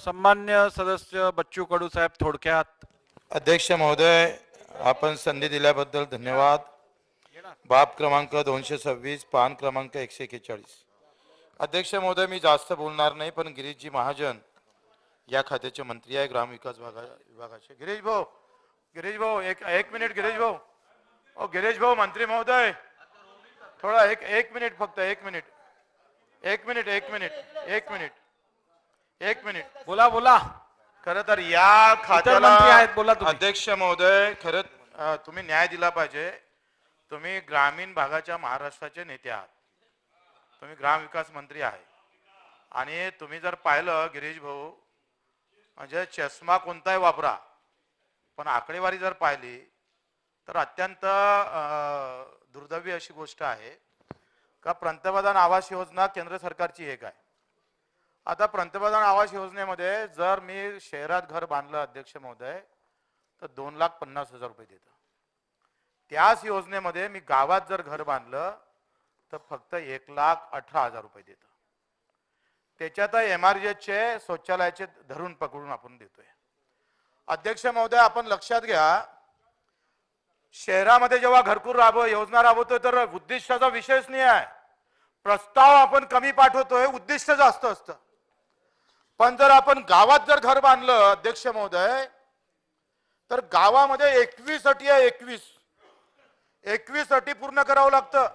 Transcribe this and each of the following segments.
सन्मान्य सदस्य बच्चू कडू साहेब थोडक्यात. अध्यक्ष महोदय आपण संधी दिल्याबद्दल धन्यवाद. बाब क्रमांक दोनशे सव्वीस पान क्रमांक एकशे एक्केचाळीस. अध्यक्ष महोदय मी जास्त बोलणार नाही पण गिरीशजी महाजन या खात्याचे मंत्री आहे ग्रामविकास भागा विभागाचे. गिरीश भाऊ गिरीश भाऊ एक एक मिनिट गिरीश भाऊ. ओ गिरीश भाऊ मंत्री महोदय. थोडा एक एक मिनिट फक्त एक मिनिट. एक मिनिट एक मिनिट एक मिनिट. एक मिनिट. बोला बोला. खर तर या मंत्री आहेत, बोला खात्याला तुम्ही. अध्यक्ष महोदय खरं अं, तुम्ही न्याय दिला पाहिजे. तुम्ही ग्रामीण भागाच्या महाराष्ट्राचे नेते आहात. तुम्ही ग्रामविकास मंत्री आहे. आणि तुम्ही जर पाहिलं गिरीश भाऊ म्हणजे चष्मा कोणताही वापरा पण आकडेवारी जर पाहिली तर अत्यंत अं, दुर्दैवी अशी गोष्ट आहे. का पंतप्रधान आवास योजना केंद्र सरकारची एक आहे. आता पंतप्रधान आवास योजनेमध्ये जर मी शहरात घर बांधलं अध्यक्ष महोदय तर दोन लाख पन्नास हजार रुपये देतं. त्याच योजनेमध्ये मी गावात जर घर बांधलं तर फक्त एक लाख अठरा हजार रुपये देतं. त्याच्यात एम आर चे शौचालयाचे धरून पकडून आपण देतोय. अध्यक्ष महोदय आपण लक्षात घ्या शहरामध्ये जेव्हा घरकुल राबव योजना राबवतोय तर उद्दिष्टाचा विषयच नाही आहे. प्रस्ताव आपण कमी पाठवतोय उद्दिष्ट जास्त असतं. पण जर आपण गावात जर घर बांधलं अध्यक्ष महोदय तर गावामध्ये एकवीस अटी आहे एकवीस. एकवीस अटी पूर्ण करावं लागतं.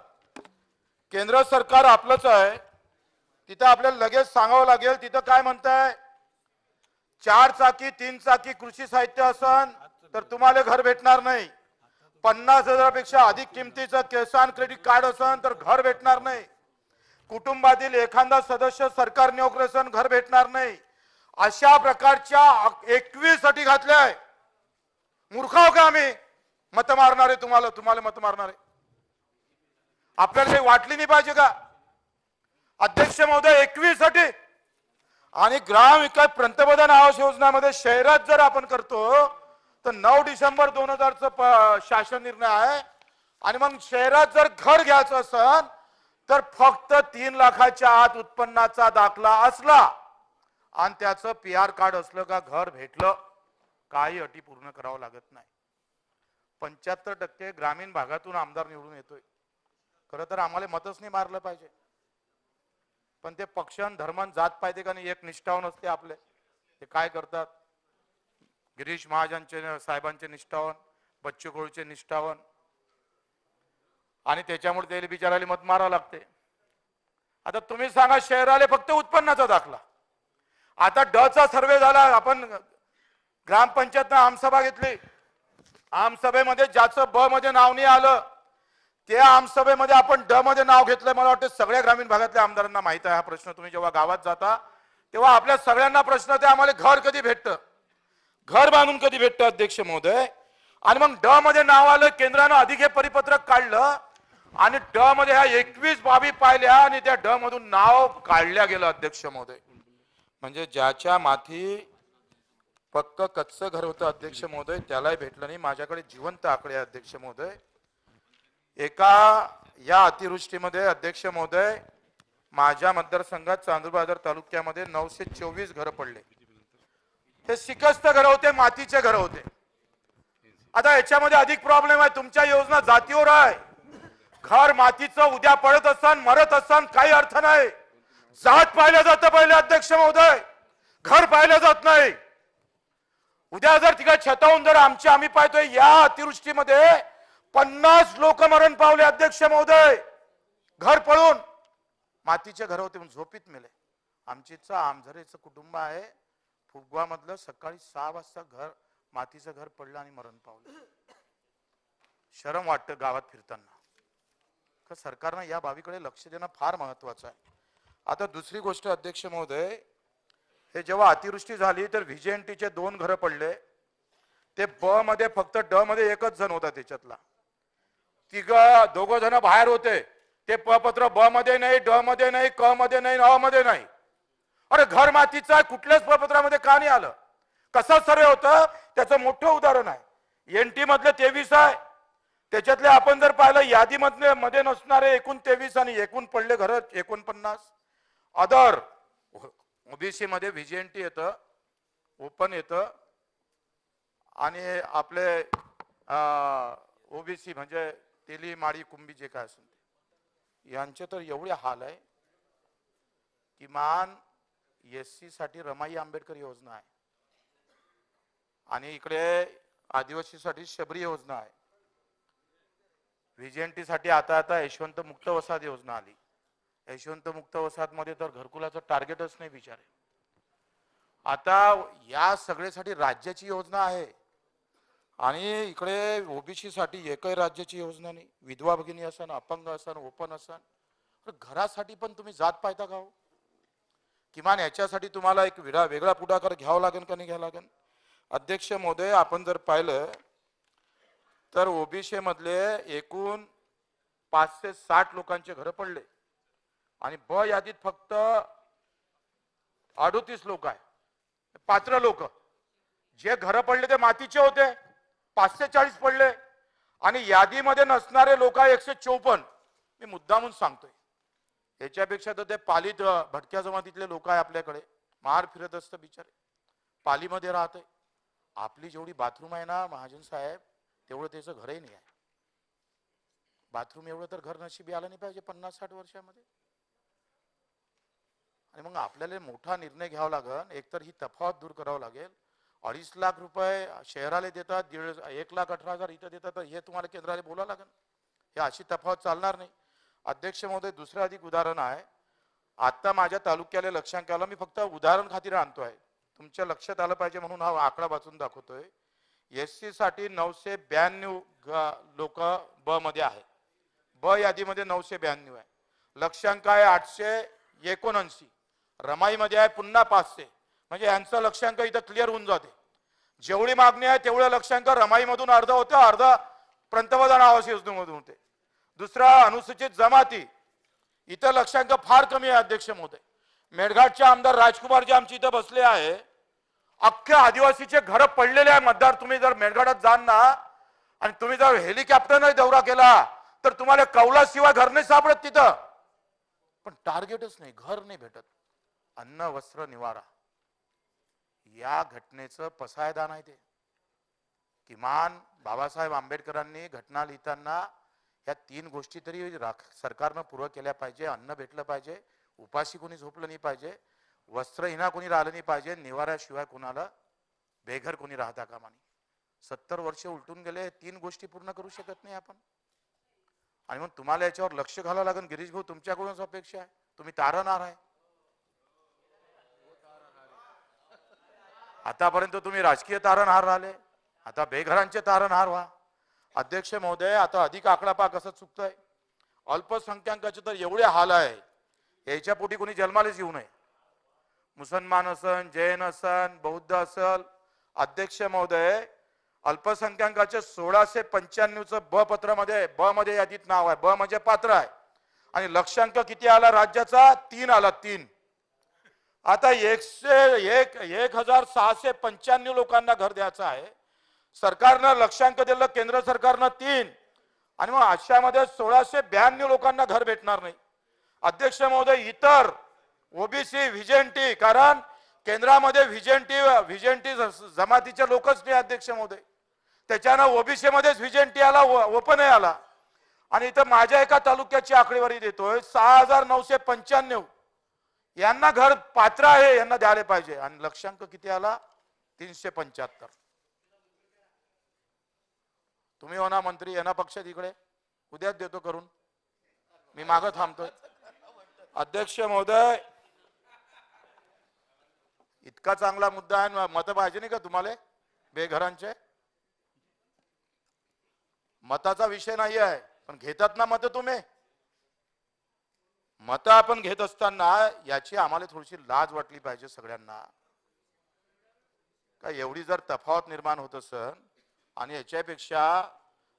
केंद्र सरकार आपलंच आहे. तिथं आपल्याला लगेच सांगावं लागेल तिथं काय म्हणताय? चार चाकी तीन चाकी कृषी साहित्य असन तर तुम्हाला घर भेटणार नाही. पन्नास हजारापेक्षा अधिक किमतीचं किसान क्रेडिट कार्ड असन तर घर भेटणार नाही. कुटुंबातील एखादा सदस्य सरकार नोकरी घर भेटणार नाही. अशा प्रकारच्या एकवीस अटी घातल्या. आहे मूर्ख का आम्ही? मत मारणारे तुम्हाला तुम्हाला मत मारणारे. आपल्याला काही वाटली नाही पाहिजे का? अध्यक्ष महोदय एकवीस अटी आणि ग्राम विकास पंतप्रधान आवास योजनामध्ये शहरात जर आपण करतो तर नऊ डिसेंबर दोन हजारचं शासन निर्णय आहे. आणि मग शहरात जर घर घ्यायचं असेल तर फक्त तीन लाखाच्या आत उत्पन्नाचा दाखला असला आणि त्याचं पी आर कार्ड असलं का घर भेटलं काही अटी पूर्ण करावं लागत नाही. पंच्याहत्तर टक्के ग्रामीण भागातून आमदार निवडून येतोय. खरं तर आम्हाला मतच नाही मारलं पाहिजे. पण ते पक्षान धर्मन जात पाहिजे का नाही एक निष्ठावन असते आपले. ते काय करतात? गिरीश महाजनचे साहेबांचे निष्ठावन बच्चू कडूचे निष्ठावन आणि त्याच्यामुळे त्याला बिचारायला मत मारावं लागते. आता तुम्ही सांगा शहराले फक्त उत्पन्नाचा दाखला. आता डचा सर्वे झाला आपण ग्रामपंचायतनं आमसभा घेतली. आमसभेमध्ये ज्याचं ब मध्ये नाव नाही आलं त्या आमसभेमध्ये आपण ड मध्ये नाव घेतलंय. मला वाटतं सगळ्या ग्रामीण भागातल्या आमदारांना माहीत आहे हा प्रश्न. तुम्ही जेव्हा गावात जाता तेव्हा आपल्या सगळ्यांना प्रश्न ते आम्हाला घर कधी भेटतं? घर बांधून कधी भेटतं अध्यक्ष महोदय? आणि मग ड मध्ये नाव आलं केंद्रानं अधिक हे परिपत्रक काढलं आणि ड मध्ये ह्या एकवीस बाबी पाहिल्या आणि त्या ड मधून नाव काढल्या गेलं अध्यक्ष महोदय. म्हणजे ज्याच्या माथी पक्क कच्च घर होतं अध्यक्ष महोदय त्यालाही भेटलं नाही. माझ्याकडे जिवंत आकडे अध्यक्ष महोदय. एका या अतिवृष्टीमध्ये अध्यक्ष महोदय माझ्या मतदारसंघात चांदूरबाजार तालुक्यामध्ये नऊशे चोवीस घरं पडले. ते शिकस्त घर होते मातीचे घर होते. आता याच्यामध्ये अधिक प्रॉब्लेम आहे. तुमच्या योजना जातीवर आहे. घर मातीचं उद्या पडत असन मरत असन काही अर्थ नाही. जात पाहिलं जातं पहिले अध्यक्ष महोदय. घर पाहिलं जात नाही. उद्या जर तिकडे छतावून जर आमची आम्ही पाहतोय या अतिवृष्टीमध्ये पन्नास लोक मरण पावले अध्यक्ष महोदय. घर पळून. मातीचे घर होते झोपीत मेले. आमचीचं आमझरेचं कुटुंब आहे. फुगवा मधलं सकाळी सहा वाजता घर मातीचं घर पडलं आणि मरण पावलं. शरम वाटतं गावात फिरताना. का सरकारनं या बाबीकडे लक्ष देणं फार महत्वाचं आहे. आता दुसरी गोष्ट अध्यक्ष महोदय हे जेव्हा अतिवृष्टी झाली तर व्हिजेएनटीचे दोन घरं पडले. ते ब मध्ये फक्त ड मध्ये एकच जण होता त्याच्यातला. तिघ दोघ जण बाहेर होते. ते प पत्र ब मध्ये नाही ड मध्ये नाही क मध्ये नाही अ मध्ये नाही. अरे घर मातीचं आहे कुठल्याच पत्रामध्ये का नाही आलं? कसं सर्वे होतं? त्याचं मोठं उदाहरण आहे. एन टी मधलं तेवीस आहे. त्याच्यातले आपण जर पाहिलं यादीमधले मध्ये नसणारे एकूण तेवीस आणि एकूण पडले घर एकोणपन्नास. अदर ओबीसी मध्ये व्हीजीएनटी येतं ओपन येतं आणि आपले ओबीसी म्हणजे तेली माळी कुंभी जे काय असेल ते. यांचे तर एवढे हाल आहे किमान एस सी साठी रमाई आंबेडकर योजना आहे. आणि इकडे आदिवासीसाठी शबरी योजना आहे. व्हीजीएनटीसाठी आता आता यशवंत मुक्त वसाहत योजना आली. यशवंत मुक्त वसाहत मध्ये तर घरकुलाचं टार्गेटच नाही बिचारे आता या सगळ्यासाठी राज्याची योजना आहे. आणि इकडे ओबीसी साठी एकही राज्याची योजना नाही. विधवा भगिनी असन अपंग असन ओपन असन तर घरासाठी पण तुम्ही जात पाहता का हो? किमान याच्यासाठी तुम्हाला एक वेगळा वेगळा पुढाकार घ्यावा लागेल का नाही घ्यावा लागेल? अध्यक्ष महोदय आपण जर पाहिलं तर ओबीसी मधले एकूण पाचशे साठ लोकांचे घर पडले. आणि ब यादीत फक्त अडोतीस लोक आहे. पात्र लोक. जे घर पडले ते मातीचे होते. पाचशे चाळीस पडले. आणि यादीमध्ये नसणारे लोक आहे एकशे चौपन्न. मी मुद्दामून सांगतोय. याच्यापेक्षा तर ते पालीत भटक्या जमातीतले लोक आहे आपल्याकडे. मार फिरत असतं बिचारे. पालीमध्ये राहते आपली जेवढी बाथरूम आहे ना महाजन साहेब तेवढं त्याचं घरही नाही आहे. बाथरूम एवढं तर घर नशिबी आलं नाही पाहिजे पन्नास साठ वर्षामध्ये. आणि मग आपल्याला मोठा निर्णय घ्यावा लागेल एकतर ही तफावत दूर करावं लागेल. अडीच लाख रुपये शहराला देतात दीड एक लाख अठरा हजार इथं देतात तर हे तुम्हाला केंद्राला बोलावं लागेल हे अशी तफावत चालणार नाही. अध्यक्ष महोदय दुसरं अधिक उदाहरण आहे. आता माझ्या तालुक्याला लक्षांक आलं मी फक्त उदाहरण खातीर आणतो आहे तुमच्या लक्षात आलं पाहिजे म्हणून हा आकडा वाचून दाखवतोय. एस सी साठी नऊशे ब्याण्णव लोक ब मध्ये आहे. ब यादीमध्ये नऊशे ब्याण्णव आहे. लक्षांक आहे? आठशे एकोणऐंशी. रमाईमध्ये आहे पुन्हा पाचशे. म्हणजे यांचं लक्षांक इथं क्लिअर होऊन जाते. जेवढी मागणी आहे तेवढं लक्षांक रमाईमधून अर्ध होतं अर्ध पंतप्रधान आवास योजनेमधून होते. दुसरा अनुसूचित जमाती. इथं लक्षांक फार कमी आहे अध्यक्ष महोदय. मेळघाटचे आमदार राजकुमार जे आमचे इथं बसले आहे. अख्ख्या आदिवासीचे घर पडलेले आहे मतदार. तुम्ही जर मेळघाटात जाल ना आणि तुम्ही जर हेलिकॉप्टरने दौरा केला तर तुम्हाला कौलाशिवाय घर नाही सापडत तिथं. पण टार्गेटच नाही घर नाही भेटत. अन्न वस्त्र निवारा. या घटनेचं पसायदान आहे ते. किमान बाबासाहेब आंबेडकरांनी घटना लिहिताना या तीन गोष्टी तरी राख- सरकारनं पूर्ण केल्या पाहिजे अन्न भेटलं पाहिजे उपाशी कोणी झोपलं नाही पाहिजे. वस्त्रहीना कोणी राहिलं नाही पाहिजे निवाऱ्याशिवाय कोणाला बेघर कोणी राहता कामाने सत्तर वर्ष उलटून गेले तीन गोष्टी पूर्ण करू शकत नाही आपण. आणि मग तुम्हाला याच्यावर लक्ष घालावं लागेल गिरीश भाऊ तुमच्याकडूनच अपेक्षा आहे. तुम्ही तारणार आहे. आतापर्यंत तुम्ही राजकीय तारणहार राहिले. आता बेघरांचे तारणहार व्हा. अध्यक्ष महोदय आता अधिक आकडा पा कसं चुकतंय. अल्पसंख्याकाचे तर एवढे हाल आहे. याच्या पोटी कोणी जन्मालाच येऊ नये. मुसलमान असन जैन असन बौद्ध असल अध्यक्ष महोदय अल्पसंख्याकाचे सोळाशे पंच्याण्णवचं ब पत्रामध्ये ब मध्ये यादीत नाव आहे. ब म्हणजे पात्र आहे. आणि लक्षांक किती आला राज्याचा? तीन आला तीन. आता एकशे एक एक हजार सहाशे पंच्याण्णव लोकांना घर द्यायचं आहे. सरकारनं लक्षांक दिलं केंद्र सरकारनं तीन. आणि मग अशामध्ये सोळाशे ब्याण्णव लोकांना घर भेटणार नाही. अध्यक्ष महोदय इतर ओबीसी व्हिजेंटी कारण केंद्रामध्ये व्हिजेंटी व्हिजेंटी जमातीचे लोकच नाही अध्यक्ष महोदय त्याच्यानं ओबीसी मध्येच व्हिजेंटी आला ओपनही आला. आणि इथं माझ्या एका तालुक्याची आकडेवारी देतोय सहा हजार नऊशे पंच्याण्णव. यांना घर पात्र आहे यांना द्यायला पाहिजे. आणि लक्षांक किती आला? तीनशे पंच्याहत्तर. तुम्ही होना मंत्री यांना पक्ष तिकडे. उद्याच देतो करून. मी मागं थांबतोय. अध्यक्ष महोदय इतका चांगला मुद्दा आहे मत पाहिजे नाही का तुम्हाला? बेघरांचे? मताचा विषय नाही आहे पण घेतात ना मत तुम्ही? मतं आपण घेत असताना याची आम्हाला थोडीशी लाज वाटली पाहिजे सगळ्यांना. का एवढी जर तफावत निर्माण होत असन आणि याच्यापेक्षा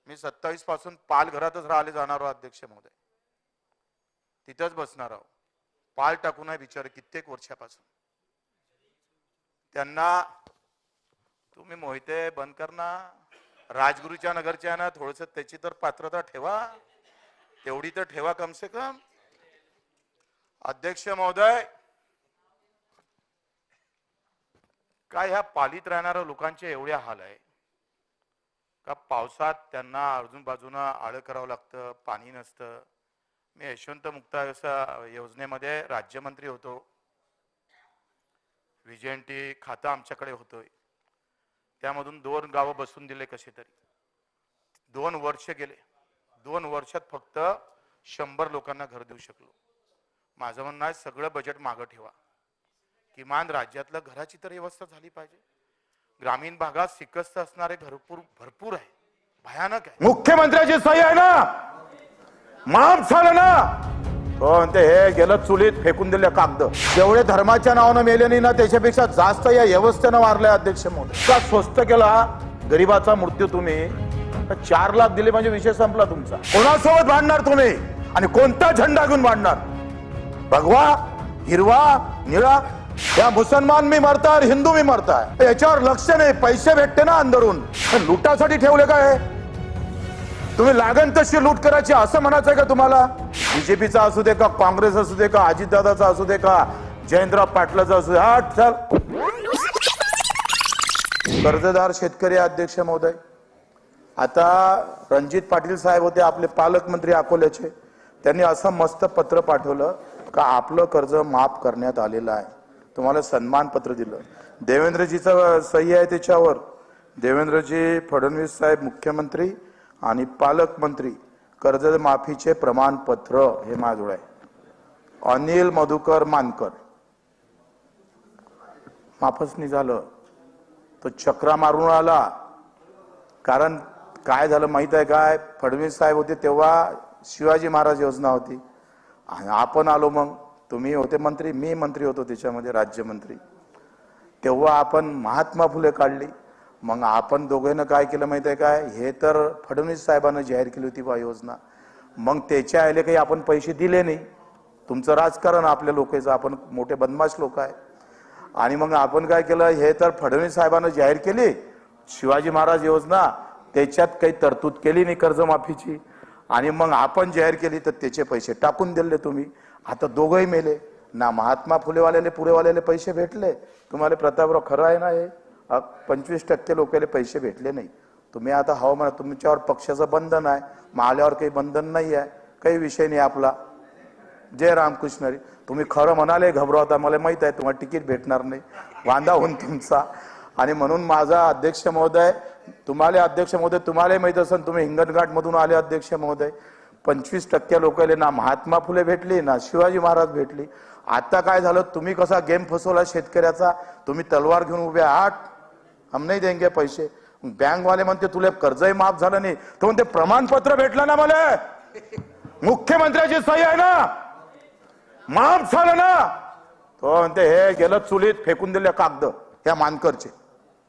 मी सत्तावीसपासून पाल घरातच राहिले जाणार आहोत अध्यक्ष महोदय. तिथंच बसणार आहोत पाल टाकून आहे बिचारे कित्येक वर्षापासून. त्यांना तुम्ही मोहिते बंद कर ना. राजगुरूच्या नगरच्या ना थोडस त्याची तर पात्रता ठेवा. तेवढी तर ठेवा कमसे कम. अध्यक्ष महोदय काय ह्या पालीत राहणाऱ्या लोकांचे एवढे हाल आहे? का पावसात त्यांना अजून बाजूनं आळं करावं लागतं पाणी नसतं? मी यशवंत मुक्ता योजनेमध्ये राज्यमंत्री होतो. विजयंती खातं आमच्याकडे होतं. त्यामधून दोन गावं बसून दिले कसे तरी. दोन वर्ष गेले. दोन वर्षात फक्त शंभर लोकांना घर देऊ शकलो. माझं म्हणणं आहे सगळं बजेट मागं ठेवा. किमान राज्यातलं घराची तर व्यवस्था झाली पाहिजे. ग्रामीण भागात सिकस्त असणारे भरपूर भरपूर आहे. भयानक आहे. मुख्यमंत्र्याची सही आहे ना? माफ झालं ना? हो म्हणते हे गेलं चुलीत फेकून दिले कागद. जेवढे धर्माच्या नावानं मेले नाही ना त्याच्यापेक्षा जास्त या व्यवस्थेनं मारलंय अध्यक्ष म्हणून का स्वस्त केला? गरीबाचा मृत्यू तुम्ही. तर चार लाख दिले म्हणजे विषय संपला तुमचा. कोणासोबत भांडणार तुम्ही? आणि कोणता झेंडा घेऊन भांडणार? भगवा हिरवा निळा या मुसलमान मी मरताय हिंदू मी मरताय. याच्यावर लक्ष नाही पैसे भेटते ना अंदरून. पण लुटासाठी ठेवले काय? तुम्ही लागण तशी लूट करायची असं म्हणायचं आहे का तुम्हाला? बीजेपीचा असू दे का काँग्रेस असू दे का अजितदादाचा असू दे का जयंतराव पाटलाचा असू दे हा चल. कर्जदार शेतकरी अध्यक्ष महोदय आता रणजित पाटील साहेब होते आपले पालकमंत्री अकोल्याचे. त्यांनी असं मस्त पत्र पाठवलं का आपलं कर्ज माफ करण्यात आलेलं आहे. तुम्हाला सन्मान पत्र दिलं. देवेंद्रजीचं सही आहे त्याच्यावर. देवेंद्रजी फडणवीस साहेब मुख्यमंत्री आणि पालकमंत्री कर्ज माफीचे प्रमाणपत्र हे माझ्याजवळ आहे. अनिल मधुकर मानकर. माफच नाही झालं तो चक्रा मारून आला. कारण काय झालं माहीत आहे काय? फडणवीस साहेब होते तेव्हा शिवाजी महाराज योजना होती. आणि आपण आलो मग तुम्ही होते मंत्री मी मंत्री होतो त्याच्यामध्ये राज्यमंत्री. तेव्हा आपण महात्मा फुले काढली. मग आपण दोघेनं काय केलं माहिती आहे काय? हे तर फडणवीस साहेबांना जाहीर केली होती बा योजना. मग त्याच्या आले काही आपण पैसे दिले नाही. तुमचं राजकारण आपल्या लोकांचं आपण मोठे बदमाश लोक आहे. आणि मग आपण काय केलं? हे तर फडणवीस साहेबांना जाहीर केली. शिवाजी महाराज योजना त्याच्यात काही तरतूद केली नाही कर्जमाफीची. आणि मग आपण जाहीर केली तर त्याचे पैसे टाकून दिले तुम्ही. आता दोघंही मेले. ना महात्मा फुलेवाल्याले पुरेवाल्याले पैसे भेटले. तुम्हाला प्रतापराव खरं आहे ना हे? पंचवीस टक्के लोकांना पैसे भेटले नाही. तुम्ही आता हवामान तुमच्यावर पक्षाचं बंधन आहे. माल्यावर काही बंधन नाही आहे. काही विषय नाही आपला. जय रामकृष्ण हरी तुम्ही खरं म्हणाले घबरावता मला माहीत आहे तुम्हाला तिकीट भेटणार नाही. वांदा होऊन तुमचा. आणि म्हणून माझा अध्यक्ष महोदय तुम्हाला अध्यक्ष महोदय तुम्हालाही माहीत असेल तुम्ही हिंगणघाट मधून आले अध्यक्ष महोदय. पंचवीस टक्के लोकांना ना महात्मा फुले भेटली ना शिवाजी महाराज भेटली. आता काय झालं तुम्ही कसा गेम फसवला शेतकऱ्याचा? तुम्ही तलवार घेऊन उभे आहात. हम नाही देंगे पैसे। बँक वाले म्हणते तुला कर्जही माफ झालं नाही. तो म्हणते प्रमाणपत्र भेटलं ना मला? मुख्यमंत्र्याची सही आहे ना? माफ झालं ना? तो म्हणते हे गेलं चुलीत फेकून दिले कागद या मानकरचे.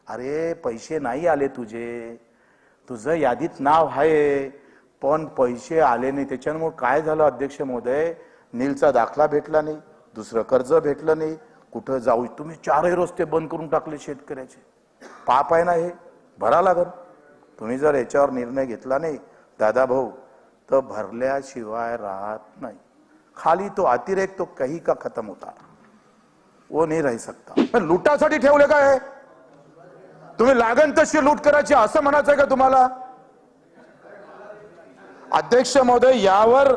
अरे पैसे नाही आले तुझे. तुझं यादीत नाव आहे पण पैसे आले नाही. त्याच्यामुळे काय झालं अध्यक्ष महोदय? नीलचा दाखला भेटला नाही दुसरं कर्ज भेटलं नाही. कुठं जाऊ? तुम्ही चारही रस्ते बंद करून टाकले शेतकऱ्याचे. पाप आहे ना हे? भरा लागल तुम्ही जर याच्यावर निर्णय घेतला नाही दादा भाऊ तर भरल्याशिवाय राहत नाही. खाली तो अतिरेक तो कही का खतम होता? वो नाही राही सकता. लुटासाठी ठेवले काय तुम्ही लागण तशी लूट करायची असं म्हणायचंय का तुम्हाला? अध्यक्ष महोदय यावर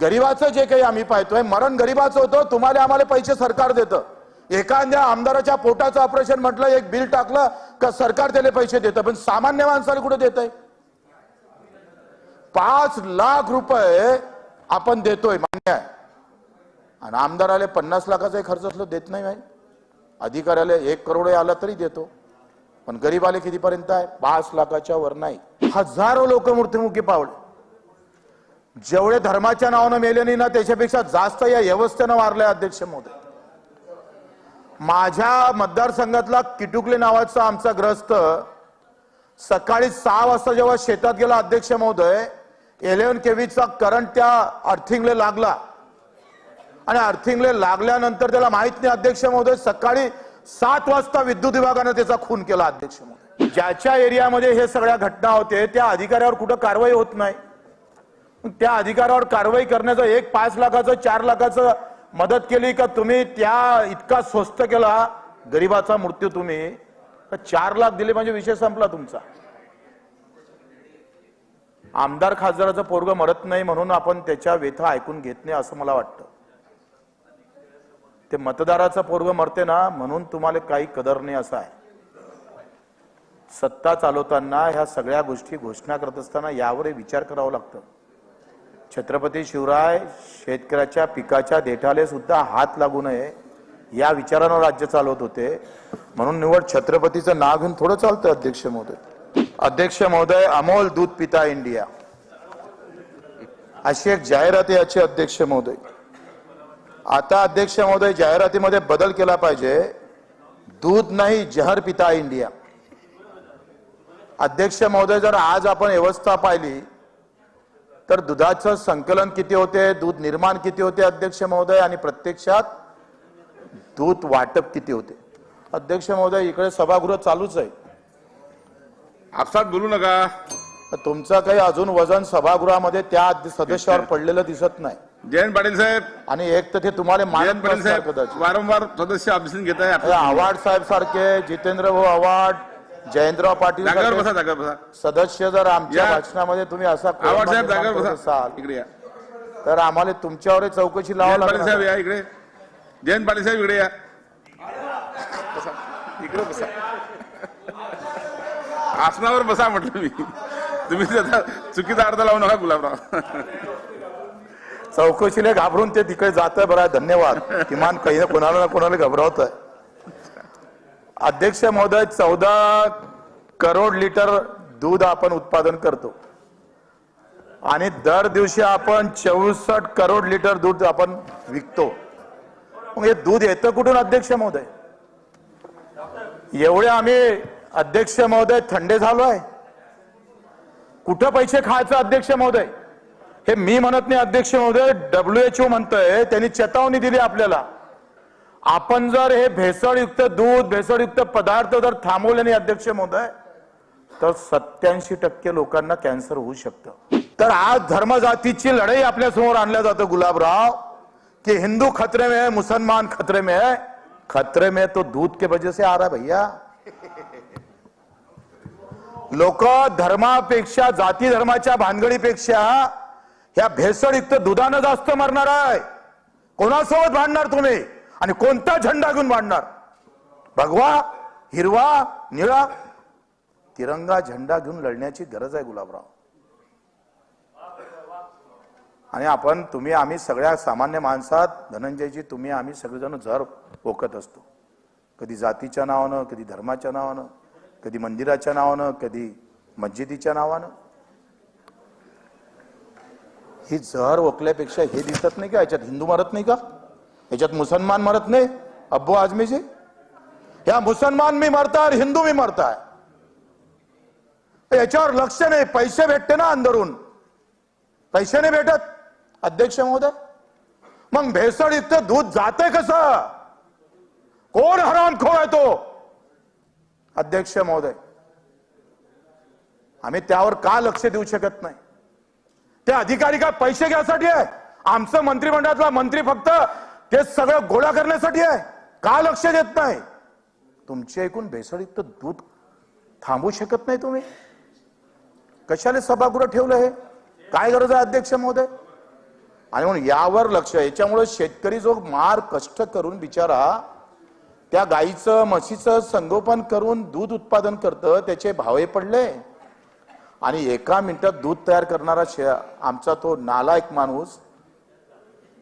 गरीबाचं जे काही आम्ही पाहतोय मरण गरीबाचं होतं तुम्हाला आम्हाला पैसे सरकार देतं. एखाद्या आमदाराच्या पोटाचं ऑपरेशन म्हटलं एक बिल टाकलं का सरकार त्याला पैसे देतं? पण सामान्य माणसाला कुठं देत आहे पाच लाख रुपये आपण देतोय मान्य आहे. आणि आमदाराला पन्नास लाखाचा खर्च असलो देत नाही माही अधिकाऱ्याला एक करोड आला तरी देतो. पण गरीबाले कितीपर्यंत आहे? पाच लाखाच्या वर नाही. हजारो लोक मृत्युमुखी पावले. जेवढे धर्माच्या नावानं मेले नाही ना त्याच्यापेक्षा जास्त या व्यवस्थेनं मारले अध्यक्ष मोदी माझ्या मतदारसंघातला किटुकले नावाचा आमचा ग्रस्त सकाळी सहा वाजता जेव्हा शेतात गेला अध्यक्ष महोदय इलेव्हन केव्हीचा करंट त्या अर्थिंगले लागला. आणि अर्थिंगले लागल्यानंतर त्याला माहीत नाही अध्यक्ष महोदय सकाळी सात वाजता विद्युत विभागाने त्याचा खून केला अध्यक्ष महोदय. ज्याच्या एरियामध्ये हे सगळ्या घटना होते त्या अधिकाऱ्यावर कुठं कारवाई होत नाही. त्या अधिकाऱ्यावर कारवाई करण्याचं एक पाच लाखाचं चार लाखाचं मदत केली का तुम्ही? त्या इतका स्वस्त केला. गरीबाचा मृत्यू तुम्ही. का चार लाख दिले म्हणजे विषय संपला तुमचा. आमदार खासदाराचं पोरग मरत नाही म्हणून आपण त्याच्या व्यथा ऐकून घेत नाही असं मला वाटतं. ते मतदाराचं पोरग मरते ना म्हणून तुम्हाला काही कदर नाही असं आहे. सत्ता चालवताना ह्या सगळ्या गोष्टी घोषणा करत असताना यावर विचार करावा लागतं. छत्रपती शिवराय शेतकऱ्याच्या पिकाच्या देठाले सुद्धा हात लागू नये या विचारानं राज्य चालवत होते. म्हणून निवड छत्रपतीचं नाव घेऊन थोडं चालतं अध्यक्ष महोदय. अध्यक्ष महोदय अमोल दूध पिता इंडिया. अशी एक जाहिरात आहे याची अध्यक्ष महोदय. आता अध्यक्ष महोदय जाहिरातीमध्ये बदल केला पाहिजे. दूध नाही जहर पिता इंडिया. अध्यक्ष महोदय जर आज आपण व्यवस्था पाहिली तर दुधाचं संकलन किती होते? दूध निर्माण किती होते अध्यक्ष महोदय? आणि प्रत्यक्षात दूध वाटप किती होते? अध्यक्ष महोदय इकडे सभागृह चालूच आहे. आपसात बोलू नका. तुमचं काही अजून वजन सभागृहामध्ये त्या सदस्यावर पडलेलं दिसत नाही. जयंत पाटील साहेब. आणि एक तर ते तुम्हाला मानत पाटील साहेब कदाचित. वारंवार सदस्य घेत आहे आव्हाड साहेब सारखे जितेंद्र भाऊ आव्हाड जयंतराव पाटील जागेवर बसा सारखे जागेवर बसा. सदस्य जर आमच्या या. भाषणामध्ये तुम्ही असा आवाड साहेब निर्माण जागेवर करत बसा. असाल इकडे या. तर आम्हाला तुमच्यावर चौकशी लावा जयंत पाटील साहेब लागणार या इकडे. जयंत पाटील साहेब इकडे या. बसा. इकडे बसा. आसनावर बसा म्हटलं मी. तुम्ही त्याचा चुकीचा अर्थ लावू नका गुलाबराव. चौकशीला घाबरून ते तिकडे जात आहे बरं. आहे, धन्यवाद. किमान काही ना कोणाला ना कोणाला घबरावत आहे अध्यक्ष महोदय चौदा करोड लिटर दूध आपण उत्पादन करतो. आणि दर दिवशी आपण चौसष्ट करोड लिटर दूध आपण विकतो. मग हे दूध येतं कुठून अध्यक्ष महोदय? एवढे आम्ही अध्यक्ष महोदय थंडे झालो आहे. कुठं पैसे खायचं अध्यक्ष महोदय? हे मी म्हणत नाही अध्यक्ष महोदय डब्ल्यू एच ओ म्हणतोय त्यांनी चेतावणी दिली आपल्याला. आपण जर हे भेसळयुक्त दूध भेसळयुक्त पदार्थ जर थांबवले नाही अध्यक्ष महोदय तर सत्याऐंशी टक्के लोकांना कॅन्सर होऊ शकतं. तर आज धर्मजातीची लढाई आपल्यासमोर आणल्या जातं गुलाबराव. की हिंदू खतरे में है मुसलमान खतरे में है. खतरे में तो दूध के वजह से आ रहा है भैया. लोक धर्मापेक्षा जाती धर्माच्या भानगडीपेक्षा ह्या भेसळयुक्त दुधानं जास्त मरणार आहे. कोणासोबत भांडणार तुम्ही? आणि कोणता झेंडा घेऊन वाढणार? भगवा हिरवा निळा. तिरंगा झेंडा घेऊन लढण्याची गरज आहे गुलाबराव. आणि आपण तुम्ही आम्ही सगळ्या सामान्य माणसात धनंजयजी तुम्ही आम्ही सगळेजण झर ओकत असतो. कधी जातीच्या नावानं कधी धर्माच्या नावानं कधी मंदिराच्या नावानं कधी मस्जिदीच्या नावानं. ही जहर ओकल्यापेक्षा हे दिसत नाही का? याच्यात हिंदू मरत नाही का? याच्यात मुसलमान मरत नाही? अब्बू आजमीजी? ह्या मुसलमान मी मरताय हिंदू मी मरताय. याच्यावर लक्ष नाही पैसे भेटते ना अंदरून. पैसे नाही भेटत अध्यक्ष महोदय. मग भेसळ इतकं दूध जाते कसं? कोण हरामखोर आहे तो? अध्यक्ष महोदय. आम्ही त्यावर का लक्ष देऊ शकत नाही? ते अधिकारी का पैसे घ्यासाठी आहे आमचं मंत्रिमंडळातला मंत्री फक्त ते सगळं गोळा करण्यासाठी आहे. का लक्ष देत नाही? तुमचे ऐकून भेसळयुक्त दूध थांबू शकत नाही तुम्ही. कशाला सभागृह ठेवलं हे? काय गरज आहे अध्यक्ष महोदय? आणि म्हणून यावर लक्ष याच्यामुळे शेतकरी जो मार कष्ट करून बिचारा त्या गाईचं म्हशीचं संगोपन करून दूध उत्पादन करतं त्याचे भावे पडले. आणि एका मिनिटात दूध तयार करणारा शे आमचा तो नालायक माणूस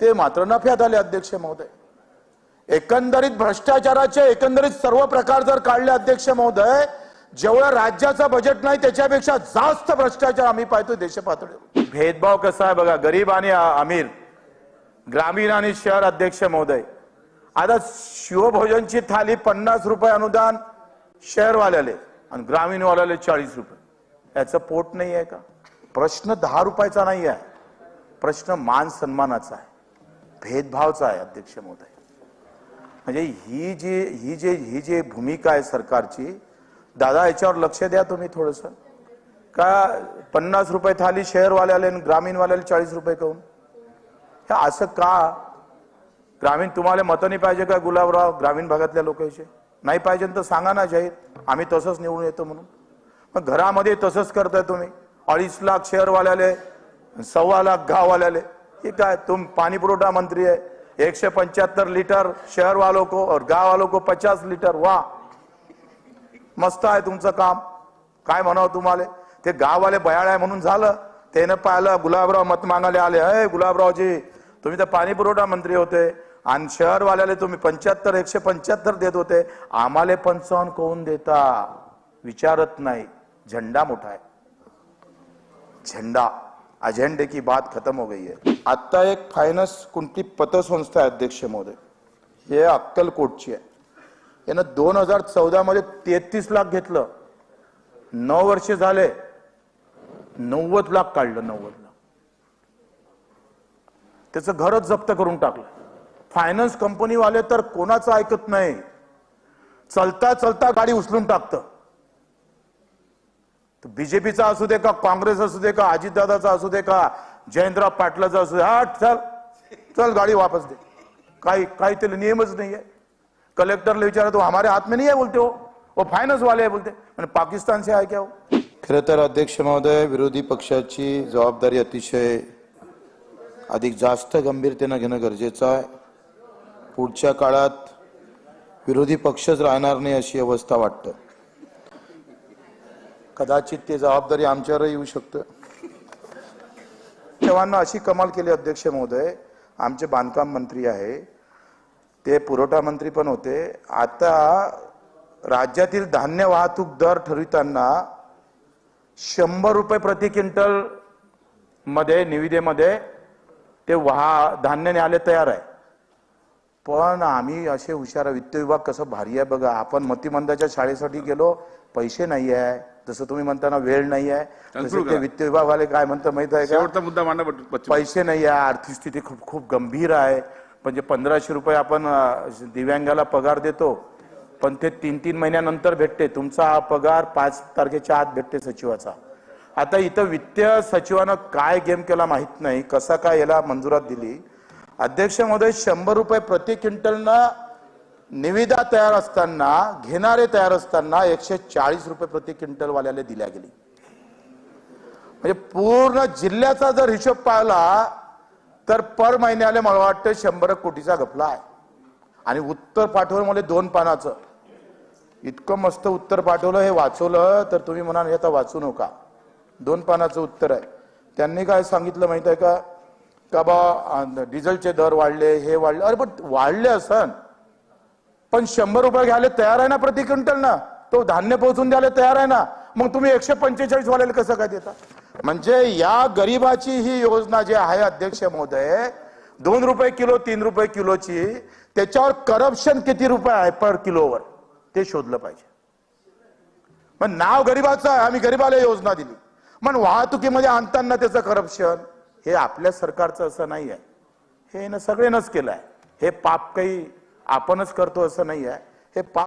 ते मात्र नफ्यात आले अध्यक्ष महोदय. एकंदरीत भ्रष्टाचाराचे एकंदरीत सर्व प्रकार जर काढले अध्यक्ष महोदय जेवढं राज्याचं बजेट नाही त्याच्यापेक्षा जास्त भ्रष्टाचार आम्ही पाहतो देशपातळीवर. भेदभाव कसा आहे बघा गरीब आणि अमीर ग्रामीण आणि शहर अध्यक्ष महोदय. आता शिवभोजनची थाली पन्नास रुपये अनुदान शहरवाल्याले आणि ग्रामीणवाल्याले चाळीस रुपये. याचं पोट नाही आहे का? प्रश्न दहा रुपयाचा नाही आहे प्रश्न मान सन्मानाचा आहे. भेदभावचा आहे अध्यक्ष महोदय. म्हणजे ही जी ही जे ही जी भूमिका आहे सरकारची दादा याच्यावर लक्ष द्या तुम्ही थोडस. का पन्नास रुपये थाली शहरवाल्याला आणि ग्रामीणवाल्याला चाळीस रुपये कहून हे असं का? ग्रामीण तुम्हाला मतं नाही पाहिजे का गुलाबराव? ग्रामीण भागातल्या लोकांचे नाही पाहिजे तर सांगा ना जाहीर. आम्ही तसंच निवडून येतो म्हणून. मग घरामध्ये तसंच करताय तुम्ही. अडीच लाख शहरवाल्याले सव्वा लाख गाववाल्याले. हे काय तुम पाणी पुरवठा मंत्री आहे एकशे पंच्याहत्तर लिटर शहर वालों को और गाव वालों को पचास लिटर वा मस्त आहे तुमचं काम. काय म्हणावं तुम्हाला? ते गाववाले बयाळ आहे म्हणून झालं. त्यानं पाहिलं गुलाबराव मत मागायला आले. अय गुलाबरावजी तुम्ही तर पाणी पुरवठा मंत्री होते. आणि शहरवाल्याला तुम्ही पंच्याहत्तर एकशे पंच्याहत्तर देत होते. आम्हाला पंचावन्न कोण देता. विचारत नाही. झेंडा मोठा आहे. झेंडा. अजेंडे की बात खत्म हो गई है। आता एक फायनान्स कोणती पतसंस्था आहे अध्यक्ष महोदय। हे अक्कलकोटची आहे यानं दोन हजार चौदा मध्ये तेहतीस लाख घेतलं. नऊ वर्ष झाले. नव्वद लाख काढलं नव्वद लाख. त्याचं घरच जप्त करून टाकलं. फायनान्स कंपनीवाले तर कोणाचं ऐकत नाही. चलता चलता गाडी उचलून टाकतं. बीजेपीचा असू दे का काँग्रेस असू दे का अजितदादाचा असू दे का जयंतराव पाटलाचा असू दे हा चल चल गाडी वापस दे. काही काही त्याला नियमच नाही आहे कलेक्टरला विचारा तो हमारे हात में नहीं बोलते हो. वो फायनान्स वाले आहे बोलते. आणि पाकिस्तान से आहे क्या हो खरं तर अध्यक्ष महोदय विरोधी पक्षाची जबाबदारी अतिशय अधिक जास्त गंभीरतेनं घेणं गरजेचं आहे. पुढच्या काळात विरोधी पक्षच राहणार नाही अशी अवस्था वाटतं. कदाचित ते जबाबदारी आमच्यावर येऊ शकतं. तेव्हा अशी कमाल केली अध्यक्ष महोदय. आमचे बांधकाम मंत्री आहे. ते पुरवठा मंत्री पण होते. आता राज्यातील धान्य वाहतूक दर ठरविताना शंभर रुपये प्रति क्विंटलमध्ये निविदेमध्ये ते वाहा धान्य न्यायला तयार आहे. पण आम्ही असे हुशार वित्त विभाग कसं भारी आहे बघा. आपण मतिमंदाच्या शाळेसाठी गेलो. पैसे नाही आहे जसं तुम्ही म्हणताना वेळ नाही आहे तसं ते. वित्त विभागवाले काय म्हणतात माहीत आहे का? शेवटचा मुद्दा मांडा बच्चू. पैसे नाही आहे आर्थिक स्थिती खूप खूप गंभीर आहे. म्हणजे पंधराशे रुपये आपण अ, दिव्यांगाला पगार देतो पण ते तीन तीन महिन्यानंतर भेटते. तुमचा हा पगार पाच तारखेच्या आत भेटते सचिवाचा. आता इथं वित्तीय सचिवानं काय गेम केला माहीत नाही कसा काय याला मंजुरात दिली. अध्यक्ष महोदय शंभर रुपये प्रति क्विंटलनं निविदा तयार असताना घेणारे तयार असताना एकशे चाळीस रुपये प्रति क्विंटल वाल्याला दिल्या गेली. म्हणजे पूर्ण जिल्ह्याचा जर हिशोब पाहिला तर पर महिन्याला मला वाटतं शंभर कोटीचा घपला आहे. आणि उत्तर पाठवलं मला दोन पानाचं. इतकं मस्त उत्तर पाठवलं हे वाचवलं तर तुम्ही म्हणाल हे आता वाचू नका. दोन पानाचं उत्तर आहे. त्यांनी काय सांगितलं माहीत आहे का? का बा डिझेलचे दर वाढले हे वाढले. अरे पण वाढले असन पण शंभर रुपये घ्यायला तयार आहे ना प्रति क्विंटल ना? तो धान्य पोहोचून द्यायला तयार आहे ना? मग तुम्ही एकशे पंचेचाळीस वाल्याला कसं काय देता? म्हणजे या गरीबाची ही योजना जी आहे अध्यक्ष महोदय दोन रुपये किलो तीन रुपये किलोची त्याच्यावर करप्शन किती रुपये आहे पर किलोवर? ते शोधलं पाहिजे. मग नाव गरीबाचं आहे आम्ही गरीबाला योजना दिली. मग वाहतुकीमध्ये आणताना त्याचं करप्शन हे आपल्या सरकारचं असं नाही आहे हे न सगळ्यांनाच केलं आहे हे पाप काही आपणच करतो असं नाही आहे हे पा